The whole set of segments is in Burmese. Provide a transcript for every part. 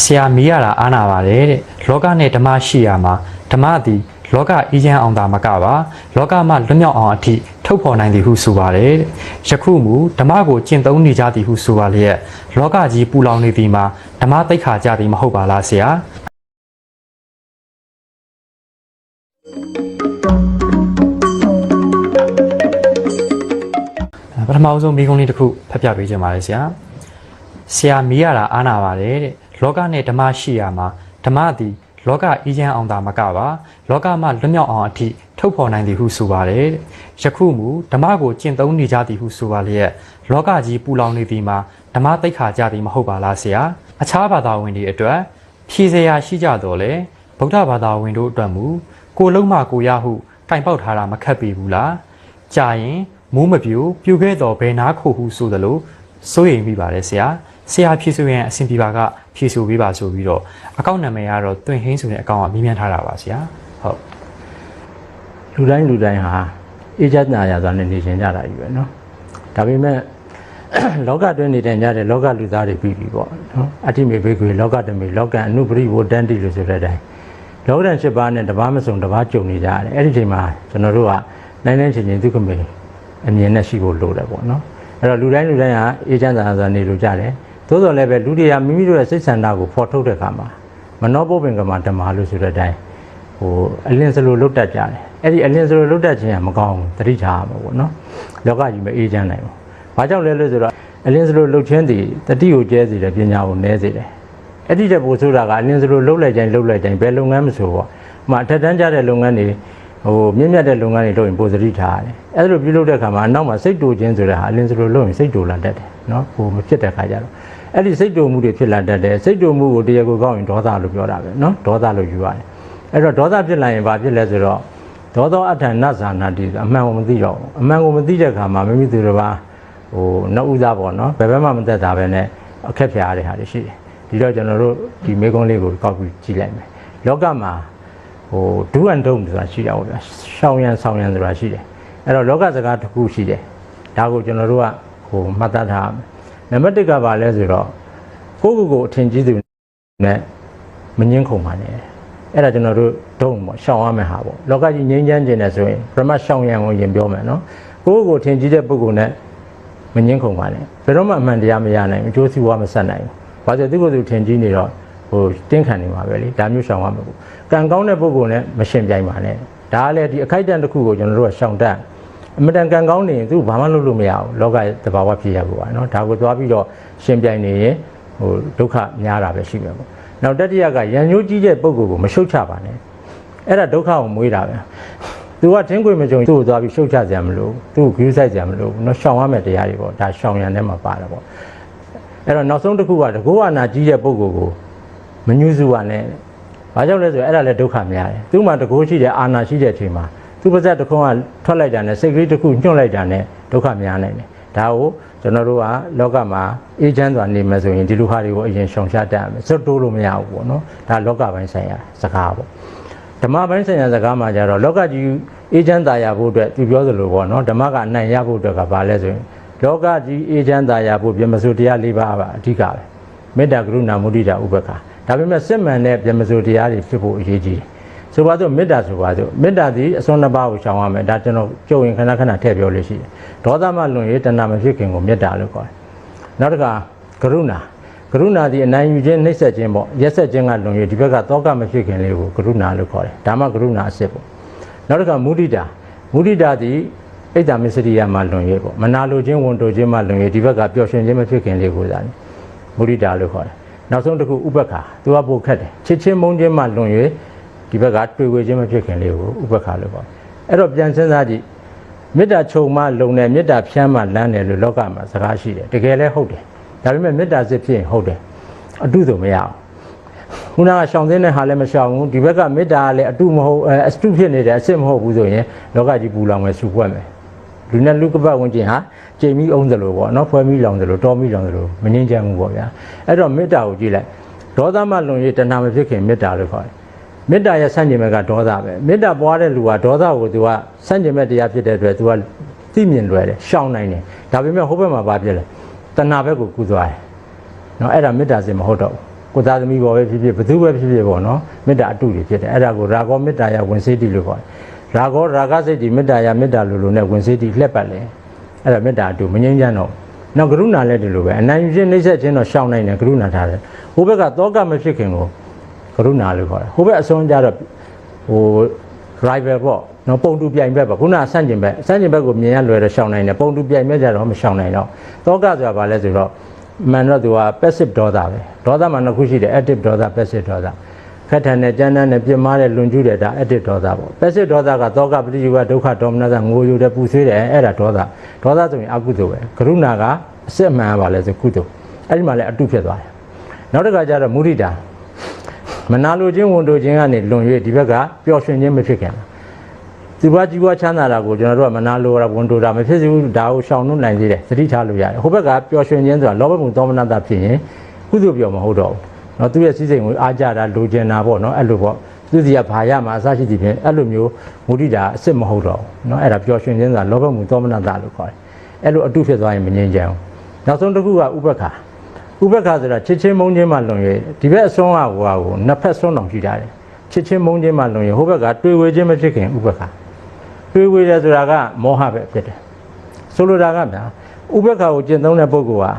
ဆရာမေးရတာအားနာပါတယ်တဲ့လောကနဲ့ဓမ္မရှိရမှာဓမ္မသည်လောကအေးချမ်းအောင်သာမကပါလောကမှလွတ်မြောက်အောင်အထိထုတ်ဖော်နိုင်သည်ဟုဆိုပါတယ်တဲ့ယခုမူဓမ္မကိုကျင့်သုံးနေကြသည်ဟုဆိုပါလျက်လောကကြီးပူလောင်နေသည်မှာဓမ္မတိတ်ခါကြသည်မဟုတ်ပါလားဆရာပထမအဆုံးမိကုံးလေးတစ်ခုဖတ်ပြပေးချင်ပါတယ်ဆရာဆရာမေးရတာအားနာပါတယ်တဲ့ လောကနဲ့ဓမ္မရှိရမှာဓမ္မသည်လောကအေးချမ်းအောင်သာမကပါလောကမှလွတ်မြောက်အောင်အထိထုတ်ဖော်နိုင်သည်ဟုဆိုပါတယ်တဲ့ယခုမူဓမ္မကိုကျင့်သုံးနေကြသည်ဟုဆိုပါလျက်လောကကြီးပူလောင်နေသည်မှာဓမ္မတိတ်ခါကြသည်မဟုတ်ပါလားဆရာအခြားဘာသာဝင်တွေအတွက်ဖြည့်စရာရှိကြတော့လေဗုဒ္ဓဘာသာဝင်တို့အတွက်မူကိုလုံးမကိုရဟုတိုင်ပေါက်ထားတာမခက်ပေဘူးလားကြာရင်မိုးမပြူပြူခဲ့တော့ဘယ်နာခိုဟုဆိုသလိုစိုးရိမ်မိပါတယ်ဆရာဆရာဖြည့်ဆိုရင်အဆင်ပြေပါကဖြည့်ဆိုပေးပါဆိုပြီးတော့အကောင့်နာမည်ကတော့တွင်ဟင်းဆိုတဲ့အကောင့်ကမြင်မြန်ထားတာပါဆရာဟုတ် လူတိုင်းလူတိုင်းဟာအေးချမ်းသာရစွာနဲ့နေရှင်ကြတာကြီးပဲเนาะဒါပေမဲ့ လောကတွင်နေတဲ့ညတဲ့လောကလူသားတွေပြီးပြီပေါ့နော်အတ္တိမေဘေကွေလောကတမေလောကအနုပရိဝတန္တိလို့ဆိုတဲ့အတိုင်းလောကဓာတ်၈ပါးနဲ့တပါးမစုံတပါးကြုံနေကြရတယ်အဲ့ဒီချိန်မှာကျွန်တော်တို့ကနိုင်နိုင်ချင်းချင်းဒုက္ခမေအမြင်နဲ့ရှိဖို့လိုတယ်ပေါ့နော်အဲ့တော့လူတိုင်းလူတိုင်းဟာအေးချမ်းသာစွာနေလို့ကြတယ် သို့တော်လည်းပဲလူတွေကမိမိတို့ရဲ့စိတ်ဆန္ဒကိုဖော်ထုတ်တဲ့အခါမှာမနောပုပ္ပင်ကမဓမ္မလို့ဆိုတဲ့အတိုင်းဟိုအလင်းစလိုလုတ်တက်ကြတယ်အဲ့ဒီအလင်းစလိုလုတ်တက်ခြင်းကမကောင်းဘူးတတိထားရမှာပေါ့နော်လောကကြီးမအေးချမ်းနိုင်ဘူးဘာကြောင့်လဲလို့ဆိုတော့အလင်းစလိုလုတ်ခြင်းတည်တတိကိုကျဲစေတယ်ပညာကိုနည်းစေတယ်အဲ့ဒီတက်ပို့ဆိုတာကအလင်းစလိုလုတ်လိုက်တိုင်းလုတ်လိုက်တိုင်းဘယ်လုပ်ငန်းမဆိုပေါ့ဟိုမှာအထက်တန်းကြတဲ့လုပ်ငန်းတွေဟိုမြင့်မြတ်တဲ့လုပ်ငန်းတွေလုပ်ရင်ပိုသတိထားရတယ်အဲ့လိုပြုလုပ်တဲ့အခါမှာအနောက်မှာစိတ်တူခြင်းဆိုတဲ့ဟာအလင်းစလိုလုပ်ရင်စိတ်တူလာတတ်တယ်နော်ဟိုမဖြစ်တဲ့ခါကျတော့ အဲ့ဒီစိတ်တူမှုတွေဖြစ်လာတတ်တယ်စိတ်တူမှုကိုတရားကိုကောင်းရင်ဒေါသလို့ပြောတာပဲနော်ဒေါသလို့ယူရတယ်အဲ့တော့ဒေါသဖြစ်လာရင်ဘာဖြစ်လဲဆိုတော့ဒေါသောအထံနတ်ဇာနာတိအမှန်ကိုမသိတော့ဘူးအမှန်ကိုမသိတဲ့အခါမှာမိမိသူတစ်ပါးဟိုနှစ်ဦးသားပေါ့နော်ဘယ်ဘက်မှမသက်တာပဲနဲ့အခက်ဖြာရတဲ့ဟာတွေရှိတယ်ဒီတော့ကျွန်တော်တို့ဒီမေကုန်းလေးကိုကောက်ပြီးကြည့်လိုက်မယ်လောကမှာဟိုဒုအန်ဒုံဆိုတာရှိတာပေါ့ဗျာရှောင်းရန်ဆောင်ရန်ဆိုတာရှိတယ်အဲ့တော့လောကစကားတစ်ခုရှိတယ်ဒါကိုကျွန်တော်တို့ကဟိုမှတ်သားထားရမယ် နံပါတ်1ကဘာလဲဆိုတော့ကိုယ့်ကိုယ်ကိုအထင်ကြီးသူနဲ့မငင်းခုန်ပါနဲ့အဲ့ဒါကျွန်တော်တို့ဒုံပေါ့ရှောင်ရမယ်ဟာပေါ့လောကကြီးငြိမ်းချမ်းခြင်းနဲ့ဆိုရင်ပရမတ်ရှောင်ရံကိုယင်ပြောမယ်နော်ကိုယ့်ကိုယ်ထင်ကြီးတဲ့ပုဂ္ဂိုလ်နဲ့မငင်းခုန်ပါနဲ့ဘယ်တော့မှအမှန်တရားမရနိုင်ဘူးအကျိုးစီးပွားမဆက်နိုင်ဘူးဘာလို့သူ့ကိုယ်သူထင်ကြီးနေတော့ဟိုတင်းခံနေမှာပဲလေဒါမျိုးရှောင်ရမှာပေါ့ကံကောင်းတဲ့ပုဂ္ဂိုလ်နဲ့မရှင်ပြိုင်ပါနဲ့ဒါကလည်းဒီအခိုက်အတန့်တစ်ခုကိုကျွန်တော်တို့ကရှောင်တတ် အမတန်ကံကောင်းနေရင်သူဘာမှလုပ်လို့မရဘူးလောကရဲ့တဘာဝဖြစ်ရဖို့ပါနော်ဒါကိုသွားပြီးတော့ရှင်ပြိုင်နေရင်ဟိုဒုက္ခများတာပဲရှိမှာပေါ့နောက်တတိယကရန်ညိုးကြီးတဲ့ပုဂ္ဂိုလ်ကိုမရှုတ်ချပါနဲ့အဲ့ဒါဒုက္ခကိုမွေးတာပဲသူကထင်းခွေမကြုံသူ့ကိုသွားပြီးရှုတ်ချကြမလို့သူ့ကိုဂရုစိုက်ကြမလို့နော်ရှောင်ရမယ့်တရားတွေပေါ့ဒါရှောင်ရံထဲမှာပါတယ်ပေါ့အဲ့တော့နောက်ဆုံးတစ်ခုကတကောအနာကြီးတဲ့ပုဂ္ဂိုလ်ကိုမညှူးစုပါနဲ့ဘာကြောင့်လဲဆိုတော့အဲ့ဒါလည်းဒုက္ခများတယ်သူ့မှာတကောရှိတဲ့အာနာရှိတဲ့အချိန်မှာ သူ့ပါဇက်တစ်ခုကထွက်လိုက်တာနဲ့စိတ်ကလေးတစ်ခုညှို့လိုက်တာနဲ့ဒုက္ခများနိုင်တယ်ဒါကိုကျွန်တော်တို့ကလောကမှာအေးချမ်းစွာနေမယ်ဆိုရင်ဒီလိုဟာတွေကိုအရင်ရှောင်ရှားတတ်ရမယ်စွတ်တိုးလို့မရဘူးပေါ့နော်ဒါလောကပိုင်းဆိုင်ရာစကားပေါ့ဓမ္မပိုင်းဆိုင်ရာစကားမှာကြတော့လောကကြီးအေးချမ်းသာရဖို့အတွက်သူပြောသလိုပေါ့နော်ဓမ္မကအနိုင်ရဖို့အတွက်ကဘာလဲဆိုရင်လောကကြီးအေးချမ်းသာရဖို့ပြမစိုးတရား၄ပါးပါအဓိကပဲမေတ္တာကရုဏာမုဒိတာဥပ္ပခာဒါပေမဲ့စစ်မှန်တဲ့ပြမစိုးတရားတွေဖြစ်ဖို့အရေးကြီးတယ် ဆိုပါစို့မေတ္တာဆိုပါစို့မေတ္တာသည်အစွန်းနှစ်ပါးကိုရှောင်ရမယ်ဒါကျွန်တော်ကြုံရင်ခဏခဏထည့်ပြောလို့ရှိတယ်ဒေါသမလွန်ရတဏမဖြစ်ခင်ကိုမေတ္တာလို့ခေါ်တယ်နောက်တစ်ခါကရုဏာကရုဏာဒီအနိုင်ယူခြင်းနှိပ်စက်ခြင်းပေါ့ရက်ဆက်ခြင်းကလွန်ရဒီဘက်ကသောကမဖြစ်ခင်လေးကိုကရုဏာလို့ခေါ်တယ်ဒါမှကရုဏာအစစ်ပေါ့နောက်တစ်ခါမုဒိတာမုဒိတာဒီဣဒ္ဓမစ္စရိယမှာလွန်ရပေါ့မနာလိုခြင်းဝန်တိုခြင်းမှလွန်ရဒီဘက်ကပျော်ရွှင်ခြင်းမဖြစ်ခင်လေးကိုသာမုဒိတာလို့ခေါ်တယ်နောက်ဆုံးတစ်ခုဥပက္ခာသူကပိုခက်တယ်ချစ်ချင်းမုန်းခြင်းမှလွန်ရ ဒီဘက်ကတွေ့ဝေခြင်းမဖြစ်ခင်လေးကိုဥပက္ခာလို့ခေါ်တယ်အဲ့တော့ပြန်စဉ်းစားကြည့်မေတ္တာခြုံမှလုံတယ်မေတ္တာဖြန်းမှလမ်းတယ်လို့လောကမှာစကားရှိတယ်တကယ်လည်းဟုတ်တယ်ဒါပေမဲ့မေတ္တာစစ်ဖြစ်ရင်ဟုတ်တယ်အတုဆိုမရအောင်ခုနကရှောင်သိတဲ့ဟာလည်းမရှောင်ဘူးဒီဘက်ကမေတ္တာကလည်းအတုမဟုတ်အဲအတုဖြစ်နေတယ်အစစ်မဟုတ်ဘူးဆိုရင်လောကကြီးပူလောင်မယ်ဆူပွက်မယ်လူနဲ့လူကပတ်ဝင်ခြင်းဟာကြိမ်ပြီးအောင်သလိုပေါ့နော်ဖွဲပြီးလောင်သလိုတောပြီးလောင်သလိုမငြင်းချမ်းဘူးပေါ့ဗျာအဲ့တော့မေတ္တာကိုကြည့်လိုက်ဒေါသမလွန်ရတဏှာမဖြစ်ခင်မေတ္တာလို့ခေါ်တယ် မေတ္တာရဲ့ဆန့်ကျင်ဘက်ကဒေါသပဲမေတ္တာပွားတဲ့လူကဒေါသကိုသူကဆန့်ကျင်ဘက်တရားဖြစ်တဲ့အတွက်သူကသိမြင်လွယ်တယ်ရှောင်နိုင်တယ်ဒါပေမဲ့ဟိုဘက်မှာဘာဖြစ်လဲတဏှာဘက်ကိုကူသွားတယ်နော်အဲ့ဒါမေတ္တာစင်မဟုတ်တော့ဘူးကိုသားသမီးပေါ်ပဲဖြစ်ဖြစ်ဘသူပဲဖြစ်ဖြစ်ပေါ့နော်မေတ္တာအတုတွေဖြစ်တယ်အဲ့ဒါကိုရာဂောမေတ္တာယဝင်စေတိလို့ခေါ်တယ်ရာဂောရာဂစိတ်ဒီမေတ္တာယမေတ္တာလိုလိုနဲ့ဝင်စေတိလှက်ပတ်လေအဲ့ဒါမေတ္တာအတုမငြိမ်းချမ်းတော့နောက်ကရုဏာလည်းဒီလိုပဲအနိုင်ယူခြင်းနှိမ့်ဆက်ခြင်းတော့ရှောင်နိုင်တယ်ကရုဏာထားတယ်ဟိုဘက်ကတောကမဖြစ်ခင်ကို ကရုဏာလို့ခေါ်တယ်ဟိုဘက်အစွန်းကြတော့ဟို rival ပေါ့နော်ပုံတူပြိုင်ဘက်ပေါ့ခုနဆန့်ကျင်ဘက်ဆန့်ကျင်ဘက်ကိုမြင်ရလွယ်တော့ရှောင်နိုင်တယ်ပုံတူပြိုင်ဘက်ကြတော့မရှောင်နိုင်တော့တောကဆိုတာဘာလဲဆိုတော့မှန်တော့သူက passive ဒေါသပဲဒေါသမှာနှစ်ခုရှိတယ် active ဒေါသ passive ဒေါသခက်ထန်နဲ့ကြမ်းတမ်းနဲ့ပြင်းမာတဲ့လွန်ကျူးတဲ့ဒါ active ဒေါသပေါ့ passive ဒေါသကတောကပฏิယောဂဒုက္ခဒေါမနစငိုယိုတဲ့ပူဆွေးတယ်အဲ့ဒါဒေါသဒေါသဆိုရင်အကုသိုလ်ပဲကရုဏာကအစစ်မှန်ပါလဲဆိုကုသိုလ်အဲ့ဒီမှာလည်းအတုဖြစ်သွားတယ်နောက်တစ်ခါကျတော့မုဒိတာ မနာလိုခြင်းဝန်တိုခြင်းကနေလွန်၍ဒီဘက်ကပျော်ရွှင်ခြင်းမဖြစ်ခင်ဒီဘွားကြီးဘွားချမ်းသာတာကိုကျွန်တော်တို့ကမနာလိုတာဝန်တိုတာမဖြစ်စေဘူးဒါကိုရှောင်နှုတ်နိုင်သေးတယ်သတိထားလို့ရတယ်ဟိုဘက်ကပျော်ရွှင်ခြင်းဆိုတာလောဘမှုသောမနတာဖြစ်ရင်ကုသိုလ်ပျော်မဟုတ်တော့ဘူးနော်သူရဲ့စီးစိမ်ကိုအားကြတာလိုချင်တာပေါ့နော်အဲ့လိုပေါ့သူစီကဘာရမှာအစရှိသည်ဖြင့်အဲ့လိုမျိုးမုဒိတာအစ်စ်မဟုတ်တော့ဘူးနော်အဲ့ဒါပျော်ရွှင်ခြင်းဆိုတာလောဘမှုသောမနတာလို့ခေါ်တယ်အဲ့လိုအတုဖြစ်သွားရင်မငြင်းကြဘူးနောက်ဆုံးတစ်ခုကဥပက္ခာ ဥပ္ပခာဆိုတာချစ်ချင်းမုန်းချင်းမှလွန်၍ဒီဘက်အစွန်းကဟိုဟာကိုနှစ်ဖက်စွန်းတော်ရှိတာတယ်ချစ်ချင်းမုန်းချင်းမှလွန်၍ဟိုဘက်ကတွေ့ဝေချင်းမဖြစ်ခင်ဥပ္ပခာတွေးဝေးတယ်ဆိုတာကမောဟပဲဖြစ်တယ်ဆိုလိုတာကဗျာဥပ္ပခါကိုကျင့်သုံးတဲ့ပုဂ္ဂိုလ်ဟာ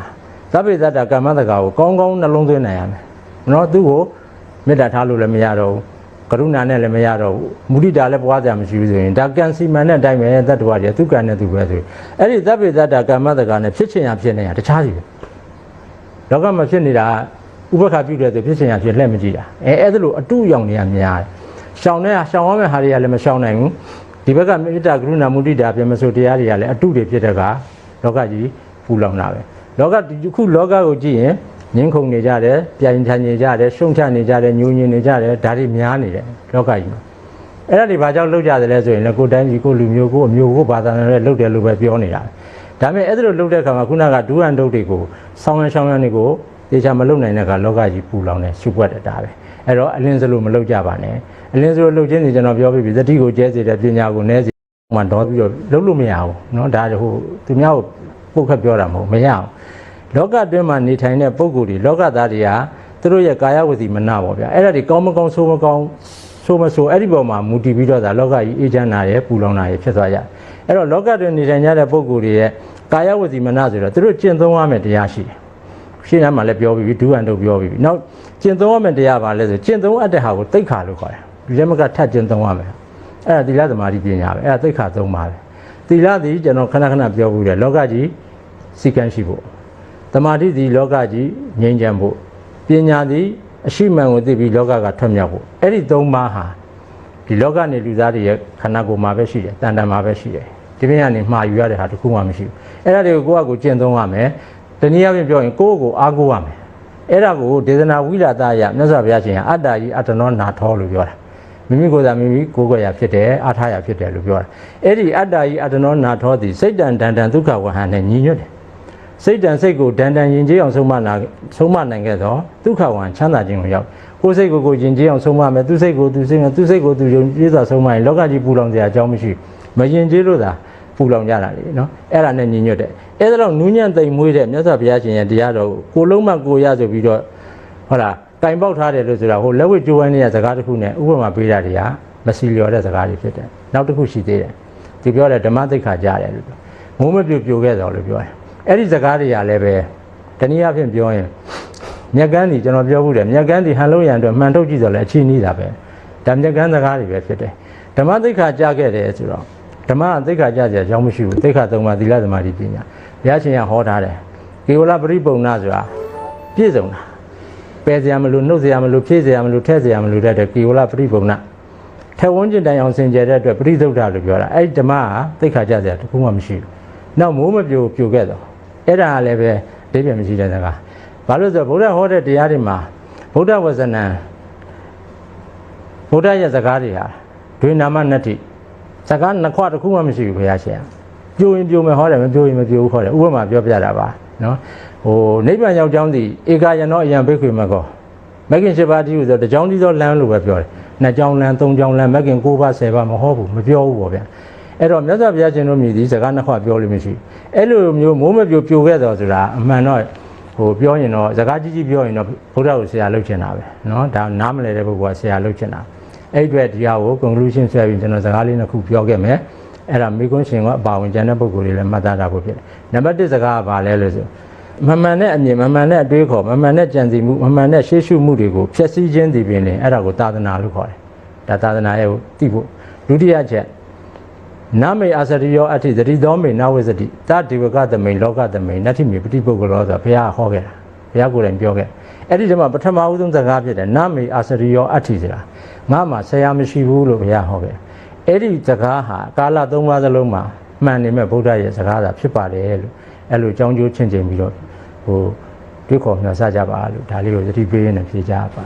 သဗ္ဗေသတ္တကမ္မတကာကိုကောင်းကောင်းနှလုံးသွင်းနိုင်ရမယ်နော်သူ့ကိုမေတ္တာထားလို့လည်းမရတော့ဘူးကရုဏာနဲ့လည်းမရတော့ဘူးမုဒိတာလည်းပွားကြမရှိဘူးဆိုရင်ဒါကံစီမံတဲ့အတိုင်းပဲတတ္တဝါတွေသူကံနဲ့သူပဲဆိုရင်အဲ့ဒီသဗ္ဗေသတ္တကမ္မတကာနဲ့ဖြစ်ချင်ရဖြစ်နေရတခြားစီပဲ လောကမှာဖြစ်နေတာဥပ္ပခါပြုတယ်ဆိုဖြစ်ချင်ရဖြစ်လက်မကြည့်တာအဲအဲ့ဒါလို့အတုရောင်တွေကများတယ်ရှောင်တဲ့ရှောင်ရမယ့်ဟာတွေကလည်းမရှောင်နိုင်ဘူးဒီဘက်ကမေတ္တာကရုဏာမုဒိတာပြမဆိုတရားတွေကလည်းအတုတွေဖြစ်တဲ့ကလောကကြီးပူလောင်တာပဲလောကဒီခုလောကကိုကြည့်ရင်ငင်းခုန်နေကြတယ်ပြိုင်ထန်နေကြတယ်ရှုံချနေကြတယ်ညှိုးညင်နေကြတယ်ဒါတွေများနေတယ်လောကကြီးမှာအဲ့ဒါတွေဘာကြောင့်လောက်ကြတယ်လဲဆိုရင်လည်းကိုယ်တိုင်းကြီးကိုလူမျိုးကိုအမျိုးကိုဘာသာနဲ့လောက်တယ်လို့ပဲပြောနေတာ ဒါပေမဲ့အဲ့ဒါလိုလောက်တဲ့အခါမှာခုနကဒူးဟန်ဒုတ်တွေကိုဆောင်းရရှောင်းရတွေကိုတေချာမလုံနိုင်တဲ့ကလောကကြီးပူလောင်နေရှုပ်ွက်တဲ့ဒါပဲအဲ့တော့အလင်းစလို့မလောက်ကြပါနဲ့အလင်းစလို့လှုပ်ခြင်းနေကျွန်တော်ပြောပြီးပြီသတိကိုကျဲစေတဲ့ပညာကိုနည်းစေ မှတော့ပြီးတော့လုံးလို့မရဘူးเนาะဒါဟိုသူများကိုပုတ်ခတ်ပြောတာမဟုတ်မရအောင်လောကအတွင်းမှာနေထိုင်တဲ့ပုံကိုယ်တွေလောကသားတွေကသူတို့ရဲ့ကာယဝစီမနာပေါ့ဗျာအဲ့ဒါတွေကောင်းမကောင်းဆိုးမကောင်းဆိုးမဆိုးအဲ့ဒီပေါ်မှာမူတည်ပြီးတော့ဒါလောကကြီးအေးချမ်းတာရယ်ပူလောင်တာရယ်ဖြစ်သွားကြတယ်အဲ့တော့လောကတွင်နေထိုင်ကြတဲ့ပုံကိုယ်တွေရဲ့ ကာယဝစီမနာဆိုတော့သူတို့ကျင့်သုံးရမယ်တရားရှိတယ်ရှင်းရမှာလည်းပြောပြီးပြီဒုဟန်တို့ပြောပြီးပြီနောက်ကျင့်သုံးရမယ်တရားပါလဲဆိုကျင့်သုံးအပ်တဲ့ဟာကိုတိတ်ခါလို့ခေါ်တယ်ဒီလက်မကထပ်ကျင့်သုံးရမယ်အဲ့ဒါသီလသမာဓိပညာပဲအဲ့ဒါသိက္ခာသုံးပါပဲသီလသည်ကျွန်တော်ခဏခဏပြောဘူးတယ်လောကကြီးစီကံရှိဖို့သမာဓိသည်လောကကြီးငြိမ်းချမ်းဖို့ပညာသည်အရှိမှန်ကိုသိပြီးလောကကထွက်မြောက်ဖို့အဲ့ဒီသုံးပါးဟာဒီလောကနေလူသားတွေရဲ့ခန္ဓာကိုယ်မှာပဲရှိတယ်တန်တန်မှာပဲရှိတယ် ဒီပြင်ကနေမှာယူရတဲ့ဟာတစ်ခုမှမရှိဘူးအဲ့ဒါတွေကိုကိုယ့်အကိုကျင့်သုံးရမယ်တနည်းအားဖြင့်ပြောရင်ကိုယ့်ကိုယ်အားကိုးရမယ်အဲ့ဒါကိုဒေသနာဝိလာဒယမြတ်စွာဘုရားရှင်ကအတ္တကြီးအတ္တနောနာထောလို့ပြောတာမိမိကိုယ်သာမိမိကိုယ်ကိုယ်ရာဖြစ်တယ်အားထားရာဖြစ်တယ်လို့ပြောတာအဲ့ဒီအတ္တကြီးအတ္တနောနာထောသည်စိတ်တန်တန်တန်ဒုက္ခဝဟန်နဲ့ညီညွတ်တယ်စိတ်တန်စိတ်ကိုတန်တန်ယဉ်ကျေးအောင်ဆုံးမနာဆုံးမနိုင်ခဲ့တော့ဒုက္ခဝဟန်ချမ်းသာခြင်းကိုရောက်ကိုယ်စိတ်ကိုယ်ကိုယဉ်ကျေးအောင်ဆုံးမမယ်သူစိတ်ကိုသူစိတ်ကိုသူစိတ်ကိုသူယဉ်ကျေးစွာဆုံးမရင်လောကကြီးပူလောင်စရာအကြောင်းမရှိမယဉ်ကျေးလို့သာ ပူလောင်ကြတာလေနော်အဲ့ဒါနဲ့ညီညွတ်တယ်အဲ့ဒါတော့နူးညံ့သိမ်မွေးတဲ့မြတ်စွာဘုရားရှင်ရဲ့တရားတော်ကိုကိုလုံးမကိုရဆိုပြီးတော့ဟုတ်လားကင်ပေါက်ထားတယ်လို့ဆိုတာဟိုလက်ဝဲကျိုးဝမ်းနေတဲ့စကားတစ်ခုနဲ့ဥပမာပေးတာတွေကမစီလျော်တဲ့စကားတွေဖြစ်တယ်။နောက်တစ်ခုရှိသေးတယ်။သူပြောတယ်ဓမ္မသိက္ခာကြားတယ်လို့ပြော။မိုးမပြိုပြိုခဲ့တော်လို့ပြောတယ်။အဲ့ဒီစကားတွေကလည်းပဲတနည်းအားဖြင့်ပြောရင်မြက်ကန်းဒီကျွန်တော်ပြောဘူးတယ်မြက်ကန်းဒီဟန်လို့ရန်အတွက်မှန်ထုတ်ကြည့်တော့လည်းအချင်းကြီးတာပဲ။ဒါမြက်ကန်းစကားတွေပဲဖြစ်တယ်။ဓမ္မသိက္ခာကြားခဲ့တယ်ဆိုတော့ ဓမ္မသိက္ခာကြားကြအကြောင်းမရှိဘူး။သိက္ခာသုံးပါးသီလသမာဓိပညာဘုရားရှင်ကဟောထားတယ်။ကေဝလပရိပုံနာဆိုတာပြည့်စုံတာ။ပယ်စရာမလိုနှုတ်စရာမလိုဖြည့်စရာမလိုထည့်စရာမလိုတဲ့အတွက်ကေဝလပရိပုံနာထက်ဝန်းကျင်တိုင်အောင်စင်ကြယ်တဲ့အတွက်ပရိသုဒ္ဓလို့ပြောတာအဲ့ဒီဓမ္မကသိက္ခာကြစရာတခုမှမရှိဘူး။နောက်မိုးမပြိုပြိုခဲ့တော့အဲ့ဒါကလည်းပဲအဓိပ္ပာယ်မရှိတဲ့စကား။ဘာလို့လဲဆိုတော့ဗုဒ္ဓဟောတဲ့တရားတွေမှာဗုဒ္ဓဝဇ္ဇနံဗုဒ္ဓရဲ့စကားတွေဟာဒွေနာမနတ္တိ စကားနှစ်ခွတစ်ခုမှမရှိဘူးဘုရားရှင်။ပြိုရင်ပြိုမယ်ဟောတယ်မပြိုရင်မပြိုဘူးဟောတယ်ဥပမာပြောပြတာပါနော်ဟိုနိဗ္ဗာန်ရောက်ကြောင်းသည်ဧကယနောအယံဘိက္ခွေမကောမဂ္ဂင်7ပါးတည်းဟူဆိုတကြောင်းတည်းသောလမ်းလို့ပဲပြောတယ်နှစ်ကြောင်းလမ်းသုံးကြောင်းလမ်းမဂ္ဂင်9ပါး10ပါးမဟုတ်ဘူးမပြောဘူးပေါ့ဗျာအဲ့တော့မြတ်စွာဘုရားရှင်တို့မြည်သည်စကားနှစ်ခွပြောလို့မရှိဘူးအဲ့လိုမျိုးမိုးမပြိုပြိုခဲ့တော်ဆိုတာအမှန်တော့ ဟိုပြောရင်တော့စကားကြီးကြီးပြောရင်တော့ဘုရားကိုဆရာလုပ်ချင်တာပဲเนาะဒါနားမလဲတဲ့ပုဂ္ဂိုလ်ကဆရာလုပ်ချင်တာ အဲ့အတွက်ဒီဟာကို conclusion ဆွဲပြီးကျွန်တော်စကားလေးနှစ်ခုပြောခဲ့မယ်အဲ့ဒါမိကွန်းရှင်ကအပါဝင်ကျန်တဲ့ပုဂ္ဂိုလ်တွေလည်းမှတ်သားတာဖို့ဖြစ်တယ်နံပါတ်1စကားကဘာလဲလို့ဆိုမမှန်တဲ့အမြင်မမှန်တဲ့အတွေးခေါ်မမှန်တဲ့ကြံစည်မှုမမှန်တဲ့ရှေ့ရှုမှုတွေကိုဖျက်ဆီးခြင်းဒီပင်လေအဲ့ဒါကိုသာသနာလို့ခေါ်တယ်ဒါသာသနာရဲ့ကိုသိဖို့ဒုတိယချက်နမေအာစရိယောအဋ္ဌိသတိသောမေနဝိဇ္ဇတိတတိဝကသမိန်လောကသမိန်နတ္ထိမေပฏิပုဂ္ဂလောဆိုတာဘုရားဟောခဲ့တာ ဘုရားကိုယ်တိုင်ပြောခဲ့အဲ့ဒီတည်းမှာပထမဦးဆုံးစကားဖြစ်တယ်နမေအာစရိယောအဋ္ဌိဆိုတာငါမှဆရာမရှိဘူးလို့ဘုရားဟောခဲ့အဲ့ဒီစကားဟာကာလသုံးပါးစလုံးမှာမှန်နေမဲ့ဗုဒ္ဓရဲ့စကားသာဖြစ်ပါတယ်လို့အဲ့လိုကြောင်းကျိုးချင့်ချိန်ပြီးတော့ဟိုတွေးခေါ်မျှော်စကြပါလို့ဒါလေးကိုသတိပေးရင်းနဲ့ဖြေကြပါ